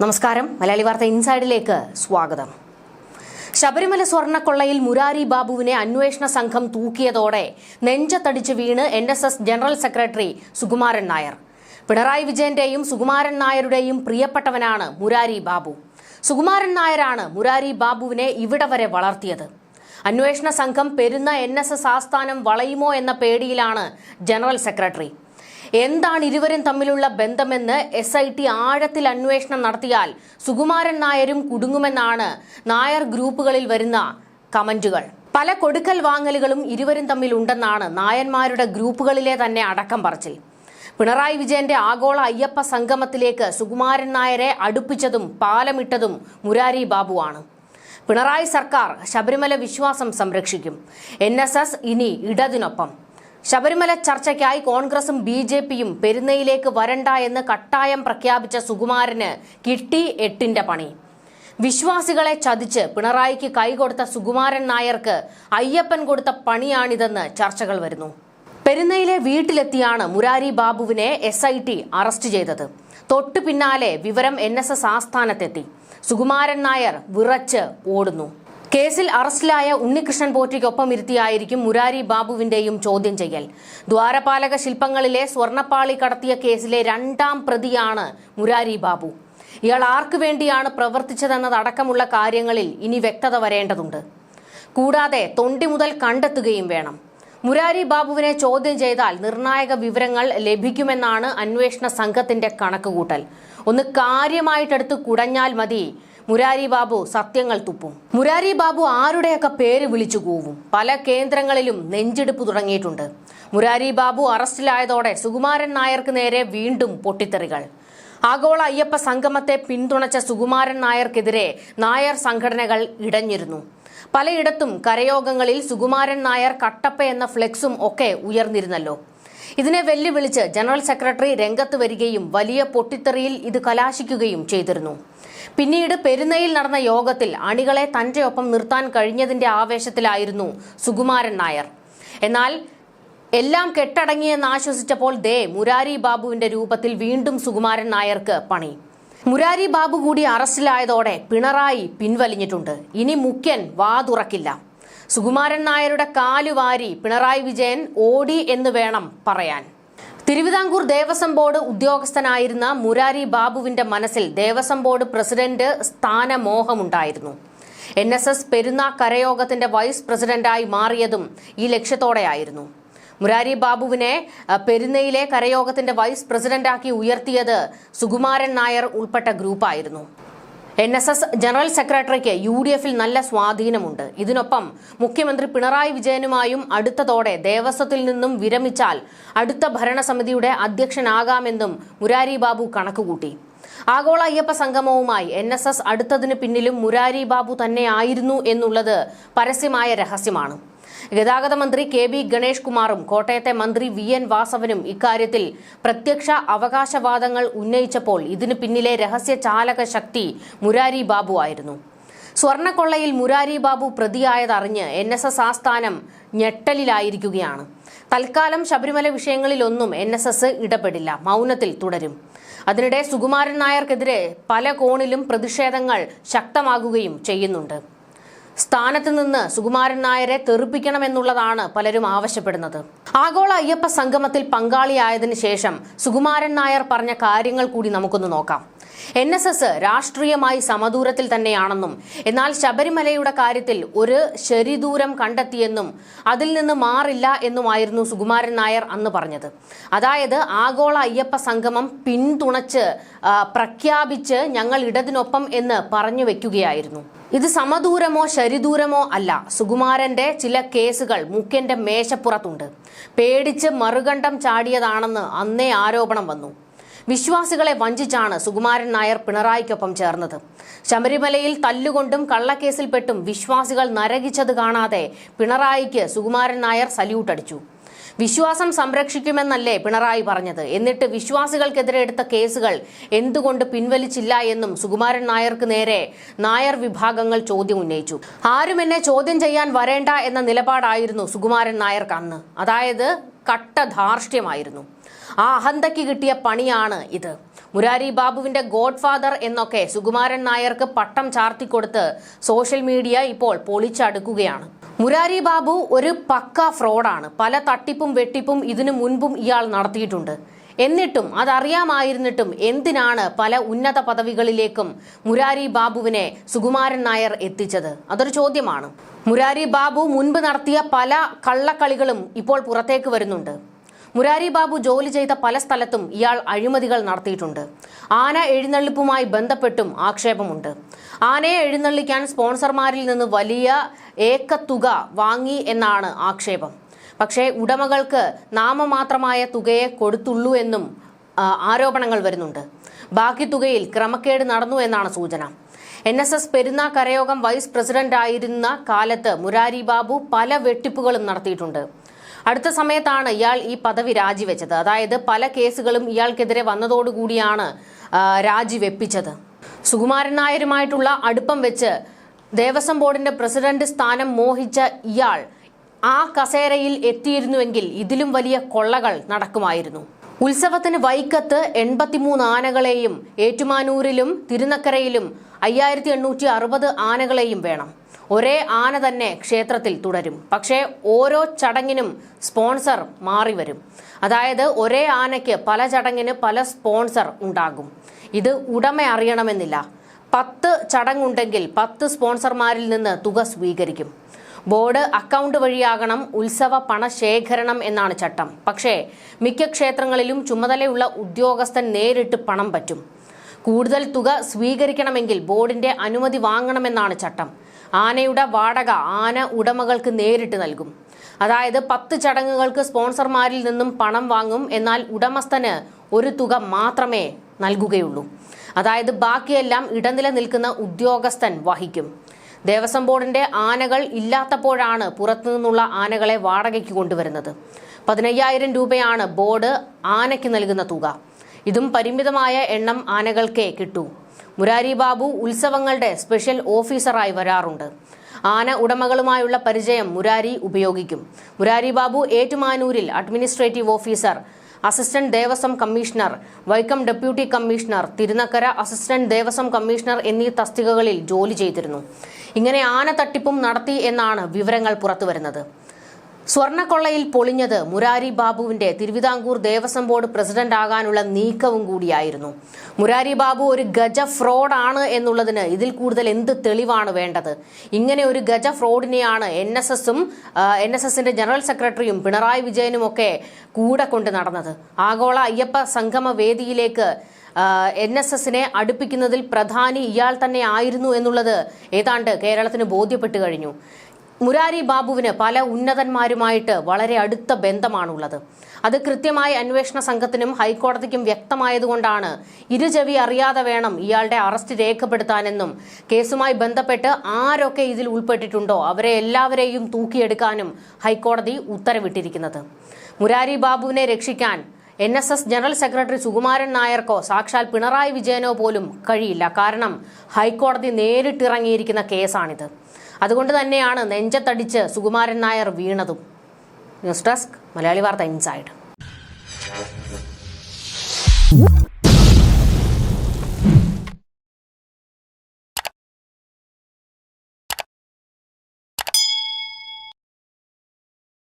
നമസ്കാരം. മലയാളി വാർത്ത ഇൻസൈഡിലേക്ക് സ്വാഗതം. ശബരിമല സ്വർണക്കൊള്ളയിൽ മുരാരി ബാബുവിനെ അന്വേഷണ സംഘം തൂക്കിയതോടെ നെഞ്ചത്തടിച്ച് വീണ് N S S general secretary Sukumaran Nair. Pinarayi വിജയന്റെയും Sukumaran നായരുടെയും പ്രിയപ്പെട്ടവനാണ് മുരാരി ബാബു. സുകുമാരൻ നായരാണ് മുരാരി ബാബുവിനെ ഇവിടെ വരെ വളർത്തിയത്. അന്വേഷണ സംഘം പെരുന്ന എൻ ആസ്ഥാനം വളയുമോ എന്ന പേടിയിലാണ് ജനറൽ സെക്രട്ടറി. എന്താണ് ഇരുവരും തമ്മിലുള്ള ബന്ധമെന്ന് എസ് ഐ ടി ആഴത്തിൽ അന്വേഷണം നടത്തിയാൽ സുകുമാരൻ നായരും കുടുങ്ങുമെന്നാണ് നായർ ഗ്രൂപ്പുകളിൽ വരുന്ന കമന്റുകൾ. പല കൊടുക്കൽ വാങ്ങലുകളും ഇരുവരും തമ്മിൽ ഉണ്ടെന്നാണ് നായന്മാരുടെ ഗ്രൂപ്പുകളിലെ തന്നെ അടക്കം പറച്ചിൽ. പിണറായി വിജയന്റെ ആഗോള അയ്യപ്പ സംഗമത്തിലേക്ക് സുകുമാരൻ നായരെ അടുപ്പിച്ചതും പാലമിട്ടതും മുരാരി ബാബുവാണ്. പിണറായി സർക്കാർ ശബരിമല വിശ്വാസം സംരക്ഷിക്കും. എൻ ഇനി ഇടതിനൊപ്പം. ശബരിമല ചർച്ചയ്ക്കായി കോൺഗ്രസും ബി ജെ പിയും പെരുന്നയിലേക്ക് വരണ്ട എന്ന് കട്ടായം പ്രഖ്യാപിച്ച സുകുമാരന് കിട്ടി എട്ടിന്റെ പണി. വിശ്വാസികളെ ചതിച്ച് പിണറായിക്ക് കൈകൊടുത്ത സുകുമാരൻ നായർക്ക് അയ്യപ്പൻ കൊടുത്ത പണിയാണിതെന്ന് ചർച്ചകൾ വരുന്നു. പെരുന്നയിലെ വീട്ടിലെത്തിയാണ് മുരാരി ബാബുവിനെ എസ് ഐ ടി അറസ്റ്റ് ചെയ്തത്. തൊട്ടു പിന്നാലെ വിവരം എൻ എസ് എസ് ആസ്ഥാനത്തെത്തി. സുകുമാരൻ നായർ വിറച്ച് ഓടുന്നു. കേസിൽ അറസ്റ്റിലായ ഉണ്ണികൃഷ്ണൻ പോറ്റിക്കൊപ്പം ഇരുത്തിയായിരിക്കും മുരാരി ബാബുവിന്റെയും ചോദ്യം ചെയ്യൽ. ദ്വാരപാലക ശില്പങ്ങളിലെ സ്വർണപ്പാളി കടത്തിയ കേസിലെ രണ്ടാം പ്രതിയാണ് മുരാരി ബാബു. ഇയാൾ ആർക്കു വേണ്ടിയാണ് പ്രവർത്തിച്ചതെന്നതടക്കമുള്ള കാര്യങ്ങളിൽ ഇനി വ്യക്തത വരേണ്ടതുണ്ട്. കൂടാതെ തൊണ്ടി മുതൽ കണ്ടെത്തുകയും വേണം. മുരാരി ബാബുവിനെ ചോദ്യം ചെയ്താൽ നിർണായക വിവരങ്ങൾ ലഭിക്കുമെന്നാണ് അന്വേഷണ സംഘത്തിന്റെ കണക്കുകൂട്ടൽ. ഒന്ന് കാര്യമായിട്ടെടുത്ത് കുടഞ്ഞാൽ മതി. മുരാരി ബാബു സത്യങ്ങൾ തുപ്പും. മുരാരി ബാബു ആരുടെയൊക്കെ പേര് വിളിച്ചു കൂവും? പല കേന്ദ്രങ്ങളിലും നെഞ്ചെടുപ്പ് തുടങ്ങിയിട്ടുണ്ട്. മുരാരി ബാബു അറസ്റ്റിലായതോടെ സുകുമാരൻ നായർക്ക് നേരെ വീണ്ടും പൊട്ടിത്തെറികൾ. ആഗോള അയ്യപ്പ സംഗമത്തെ പിന്തുണച്ച സുകുമാരൻ നായർക്കെതിരെ നായർ സംഘടനകൾ ഇടഞ്ഞിരുന്നു. പലയിടത്തും കരയോഗങ്ങളിൽ സുകുമാരൻ നായർ കട്ടപ്പ എന്ന ഫ്ലെക്സും ഒക്കെ ഉയർന്നിരുന്നല്ലോ. ഇതിനെ വെല്ലുവിളിച്ച് ജനറൽ സെക്രട്ടറി രംഗത്ത് വരികയും വലിയ പൊട്ടിത്തെറിയിൽ ഇത് കലാശിക്കുകയും ചെയ്തിരുന്നു. പിന്നീട് പെരുന്നയിൽ നടന്ന യോഗത്തിൽ അണികളെ തന്റെ ഒപ്പം നിർത്താൻ കഴിഞ്ഞതിന്റെ ആവേശത്തിലായിരുന്നു സുകുമാരൻ നായർ. എന്നാൽ എല്ലാം കെട്ടടങ്ങിയെന്ന് ആശ്വസിച്ചപ്പോൾ ദേ മുരാരി ബാബുവിന്റെ രൂപത്തിൽ വീണ്ടും സുകുമാരൻ നായർക്ക് പണി. മുരാരി ബാബു കൂടി അറസ്റ്റിലായതോടെ പിണറായി പിൻവലിഞ്ഞിട്ടുണ്ട്. ഇനി മുഖ്യൻ വാ തുറക്കില്ല സുകുമാരൻ നായരുടെ കാലുവാരി പിണറായി വിജയൻ ഓടി എന്ന് വേണം പറയാൻ. തിരുവിതാംകൂർ ദേവസ്വം ബോർഡ് ഉദ്യോഗസ്ഥനായിരുന്ന മുരാരി ബാബുവിന്റെ മനസ്സിൽ ദേവസ്വം ബോർഡ് പ്രസിഡന്റ് സ്ഥാനമോഹമുണ്ടായിരുന്നു. എൻ എസ് എസ് പെരുന്ന കരയോഗത്തിന്റെ വൈസ് പ്രസിഡന്റായി മാറിയതും ഈ ലക്ഷ്യത്തോടെയായിരുന്നു. മുരാരി ബാബുവിനെ പെരുന്നയിലെ കരയോഗത്തിന്റെ വൈസ് പ്രസിഡന്റാക്കി ഉയർത്തിയത് സുകുമാരൻ നായർ ഉൾപ്പെട്ട ഗ്രൂപ്പായിരുന്നു. എൻ എസ് എസ് ജനറൽ സെക്രട്ടറിക്ക് യു ഡി എഫിൽ നല്ല സ്വാധീനമുണ്ട്. ഇതിനൊപ്പം മുഖ്യമന്ത്രി പിണറായി വിജയനുമായും അടുത്തതോടെ ദേവസ്വത്തിൽ നിന്നും വിരമിച്ചാൽ അടുത്ത ഭരണസമിതിയുടെ അധ്യക്ഷനാകാമെന്നും മുരാരി ബാബു കണക്കുകൂട്ടി. ആഗോള അയ്യപ്പ സംഗമവുമായി എൻ എസ് എസ് അടുത്തതിന് പിന്നിലും മുരാരി ബാബു തന്നെയായിരുന്നു എന്നുള്ളത് പരസ്യമായ രഹസ്യമാണ്. ഗതാഗത മന്ത്രി കെ ബി ഗണേഷ് കുമാറും കോട്ടയത്തെ മന്ത്രി വി എൻ വാസവനും ഇക്കാര്യത്തിൽ പ്രത്യക്ഷ അവകാശവാദങ്ങൾ ഉന്നയിച്ചപ്പോൾ ഇതിനു പിന്നിലെ രഹസ്യ ചാലക ശക്തി മുരാരി ബാബു ആയിരുന്നു. സ്വർണക്കൊള്ളയിൽ മുരാരി ബാബു പ്രതിയായതറിഞ്ഞ് എൻ എസ് എസ് ആസ്ഥാനം ഞെട്ടലിലായിരിക്കുകയാണ്. തൽക്കാലം ശബരിമല വിഷയങ്ങളിലൊന്നും എൻ എസ് എസ് ഇടപെടില്ല. മൗനത്തിൽ തുടരും. അതിനിടെ സുകുമാരൻ നായർക്കെതിരെ പല കോണിലും പ്രതിഷേധങ്ങൾ ശക്തമാകുകയും ചെയ്യുന്നുണ്ട്. സ്ഥാനത്ത് നിന്ന് സുകുമാരൻ നായരെ തെറിപ്പിക്കണമെന്നുള്ളതാണ് പലരും ആവശ്യപ്പെടുന്നത്. ആഗോള അയ്യപ്പ സംഗമത്തിൽ പങ്കാളിയായതിനു ശേഷം സുകുമാരൻ നായർ പറഞ്ഞ കാര്യങ്ങൾ കൂടി നമുക്കൊന്ന് നോക്കാം. എൻ എസ് എസ് രാഷ്ട്രീയമായി സമദൂരത്തിൽ തന്നെയാണെന്നും എന്നാൽ ശബരിമലയുടെ കാര്യത്തിൽ ഒരു ശരിദൂരം കണ്ടെത്തിയെന്നും അതിൽ നിന്ന് മാറില്ല എന്നുമായിരുന്നു സുകുമാരൻ നായർ അന്ന് പറഞ്ഞത്. അതായത് ആഗോള അയ്യപ്പ സംഗമം പിന്തുണച്ച് പ്രഖ്യാപിച്ച് ഞങ്ങൾ ഇടതിനൊപ്പം എന്ന് പറഞ്ഞു വെക്കുകയായിരുന്നു. ഇത് സമദൂരമോ ശരിദൂരമോ അല്ല സുകുമാരന്റെ ചില കേസുകൾ മുഖ്യന്റെ മേശപ്പുറത്തുണ്ട്. പേടിച്ച് മറുകണ്ഠം ചാടിയതാണെന്ന് അന്നേ ആരോപണം വന്നു. വിശ്വാസികളെ വഞ്ചിച്ചാണ് സുകുമാരൻ നായർ പിണറായിക്കൊപ്പം ചേർന്നത്. ശബരിമലയിൽ തല്ലുകൊണ്ടും കള്ളക്കേസിൽപ്പെട്ടും വിശ്വാസികൾ നരകിച്ചത് കാണാതെ പിണറായിക്ക് സുകുമാരൻ നായർ സല്യൂട്ട് അടിച്ചു. വിശ്വാസം സംരക്ഷിക്കുമെന്നല്ലേ പിണറായി പറഞ്ഞത്. എന്നിട്ട് വിശ്വാസികൾക്കെതിരെ എടുത്ത കേസുകൾ എന്തുകൊണ്ട് പിൻവലിച്ചില്ല എന്നും സുകുമാരൻ നായർക്ക് നേരെ നായർ വിഭാഗങ്ങൾ ചോദ്യം ഉന്നയിച്ചു. ആരും എന്നെ ചോദ്യം ചെയ്യാൻ വരേണ്ട എന്ന നിലപാടായിരുന്നു സുകുമാരൻ നായർക്ക് അന്ന്. അതായത് കട്ട ധാർഷ്ട്യമായിരുന്നു ആ അഹന്തയ്ക്ക് കിട്ടിയ പണിയാണ് ഇത്. മുരാരി ബാബുവിന്റെ ഗോഡ് ഫാദർ എന്നൊക്കെ സുകുമാരൻ നായർക്ക് പട്ടം ചാർത്തിക്കൊടുത്ത് സോഷ്യൽ മീഡിയ ഇപ്പോൾ പൊളിച്ചടുക്കുകയാണ്. മുരാരി ബാബു ഒരു പക്ക ഫ്രോഡാണ്. പല തട്ടിപ്പും വെട്ടിപ്പും ഇതിനു മുൻപും ഇയാൾ നടത്തിയിട്ടുണ്ട്. എന്നിട്ടും അതറിയാമായിരുന്നിട്ടും എന്തിനാണ് പല ഉന്നത പദവികളിലേക്കും മുരാരി ബാബുവിനെ സുകുമാരൻ നായർ എത്തിച്ചത്? അതൊരു ചോദ്യമാണ്. മുരാരി ബാബു മുൻപ് നടത്തിയ പല കള്ളക്കളികളും ഇപ്പോൾ പുറത്തേക്ക് വരുന്നുണ്ട്. മുരാരി ബാബു ജോലി ചെയ്ത പല സ്ഥലത്തും ഇയാൾ അഴിമതികൾ നടത്തിയിട്ടുണ്ട്. ആന എഴുന്നള്ളിപ്പുമായി ബന്ധപ്പെട്ടും ആക്ഷേപമുണ്ട്. ആനയെ എഴുന്നള്ളിക്കാൻ സ്പോൺസർമാരിൽ നിന്ന് വലിയ ഏക്കത്തുക വാങ്ങി എന്നാണ് ആക്ഷേപം. പക്ഷേ ഉടമകൾക്ക് നാമമാത്രമായ തുകയെ കൊടുത്തുള്ളൂ എന്നും ആരോപണങ്ങൾ വരുന്നുണ്ട്. ബാക്കി തുകയിൽ ക്രമക്കേട് നടന്നു എന്നാണ് സൂചന. എൻ എസ് എസ് പെരുന്നാ കരയോഗം വൈസ് പ്രസിഡന്റ് ആയിരുന്ന കാലത്ത് മുരാരി ബാബു പല വെട്ടിപ്പുകളും നടത്തിയിട്ടുണ്ട്. അടുത്ത സമയത്താണ് ഇയാൾ ഈ പദവി രാജിവെച്ചത്. അതായത് പല കേസുകളും ഇയാൾക്കെതിരെ വന്നതോടുകൂടിയാണ് രാജിവെപ്പിച്ചത്. സുകുമാരൻ നായരുമായിട്ടുള്ള അടുപ്പം വെച്ച് ദേവസ്വം ബോർഡിന്റെ പ്രസിഡന്റ് സ്ഥാനം മോഹിച്ച ഇയാൾ ആ കസേരയിൽ എത്തിയിരുന്നുവെങ്കിൽ ഇതിലും വലിയ കൊള്ളകൾ നടക്കുമായിരുന്നു. ഉത്സവത്തിന് വൈക്കത്ത് എൺപത്തിമൂന്ന് ആനകളെയും ഏറ്റുമാനൂരിലും തിരുനക്കരയിലും അയ്യായിരത്തി എണ്ണൂറ്റി അറുപത് ആനകളെയും വേണം. ഒരേ ആന തന്നെ ക്ഷേത്രത്തിൽ തുടരും. പക്ഷേ ഓരോ ചടങ്ങിനും സ്പോൺസർ മാറി വരും. അതായത് ഒരേ ആനയ്ക്ക് പല ചടങ്ങിന് പല സ്പോൺസർ ഉണ്ടാകും. ഇത് ഉടമ അറിയണമെന്നില്ല. പത്ത് ചടങ്ങുണ്ടെങ്കിൽ പത്ത് സ്പോൺസർമാരിൽ നിന്ന് തുക സ്വീകരിക്കും. ബോർഡ് അക്കൗണ്ട് വഴിയാകണം ഉത്സവ പണശേഖരണം എന്നാണ് ചട്ടം. പക്ഷേ മിക്ക ക്ഷേത്രങ്ങളിലും ചുമതലയുള്ള ഉദ്യോഗസ്ഥൻ നേരിട്ട് പണം പറ്റും. കൂടുതൽ തുക സ്വീകരിക്കണമെങ്കിൽ ബോർഡിന്റെ അനുമതി വാങ്ങണമെന്നാണ് ചട്ടം. ആനയുടെ വാടക ആന ഉടമകൾക്ക് നേരിട്ട് നൽകും. അതായത് പത്ത് ചടങ്ങുകൾക്ക് സ്പോൺസർമാരിൽ നിന്നും പണം വാങ്ങും. എന്നാൽ ഉടമസ്ഥന് ഒരു തുക മാത്രമേ നൽകുകയുള്ളൂ. അതായത് ബാക്കിയെല്ലാം ഇടനില നിൽക്കുന്ന ഉദ്യോഗസ്ഥൻ വഹിക്കും. ദേവസ്വം ബോർഡിന്റെ ആനകൾ ഇല്ലാത്തപ്പോഴാണ് പുറത്തുനിന്നുള്ള ആനകളെ വാടകയ്ക്ക് കൊണ്ടുവരുന്നത്. പതിനയ്യായിരം രൂപയാണ് ബോർഡ് ആനയ്ക്ക് നൽകുന്ന തുക. ഇതും പരിമിതമായ എണ്ണം ആനകൾക്കേ കിട്ടൂ. മുരാരി ബാബു ഉത്സവങ്ങളുടെ സ്പെഷ്യൽ ഓഫീസറായി വരാറുണ്ട്. ആന ഉടമകളുമായുള്ള പരിചയം മുരാരി ഉപയോഗിക്കും. Murari Babu ഏറ്റുമാനൂരിൽ administrative officer assistant Devaswom commissioner Vaikom deputy commissioner Thirunakkara assistant Devaswom commissioner എന്നീ തസ്തികകളിൽ ജോലി ചെയ്തിരുന്നു. ഇങ്ങനെ ആന തട്ടിപ്പും നടത്തി എന്നാണ് വിവരങ്ങൾ പുറത്തുവരുന്നത്. സ്വർണക്കൊള്ളയിൽ പൊളിഞ്ഞത് മുരാരി ബാബുവിന്റെ തിരുവിതാംകൂർ ദേവസ്വം ബോർഡ് പ്രസിഡന്റ് ആകാനുള്ള നീക്കവും കൂടിയായിരുന്നു. മുരാരി ബാബു ഒരു ഗജ ഫ്രോഡാണ് എന്നുള്ളതിന് ഇതിൽ കൂടുതൽ എന്ത് തെളിവാണ് വേണ്ടത്? ഇങ്ങനെ ഒരു ഗജ ഫ്രോഡിനെയാണ് എൻ എസ് എസും എൻ എസ് എസിന്റെ ജനറൽ സെക്രട്ടറിയും പിണറായി വിജയനും ഒക്കെ കൂടെ കൊണ്ട് നടന്നത്. ആഗോള അയ്യപ്പ സംഗമ വേദിയിലേക്ക് എൻ എസ് എസിനെ അടുപ്പിക്കുന്നതിൽ പ്രധാനി ഇയാൾ തന്നെ ആയിരുന്നു എന്നുള്ളത് ഏതാണ്ട് കേരളത്തിന് ബോധ്യപ്പെട്ടു കഴിഞ്ഞു. മുരാരി ബാബുവിന് പല ഉന്നതന്മാരുമായിട്ട് വളരെ അടുത്ത ബന്ധമാണുള്ളത്. അത് കൃത്യമായ അന്വേഷണ സംഘത്തിനും ഹൈക്കോടതിക്കും വ്യക്തമായതുകൊണ്ടാണ് ഇരുചെവി അറിയാതെ വേണം ഇയാളുടെ അറസ്റ്റ് രേഖപ്പെടുത്താനെന്നും കേസുമായി ബന്ധപ്പെട്ട് ആരൊക്കെ ഇതിൽ ഉൾപ്പെട്ടിട്ടുണ്ടോ അവരെ എല്ലാവരെയും തൂക്കിയെടുക്കാനും ഹൈക്കോടതി ഉത്തരവിട്ടിരിക്കുന്നത്. മുരാരി ബാബുവിനെ രക്ഷിക്കാൻ N S S general secretary Sukumaran നായർക്കോ സാക്ഷാൽ പിണറായി വിജയനോ പോലും കഴിയില്ല. കാരണം ഹൈക്കോടതി നേരിട്ടിറങ്ങിയിരിക്കുന്ന കേസാണിത്. അതുകൊണ്ട് തന്നെയാണ് നെഞ്ചത്തടിച്ച് സുകുമാരൻ നായർ വീണതും. ന്യൂസ് ഡെസ്ക് മലയാളി വാർത്ത ഇൻസൈഡ്.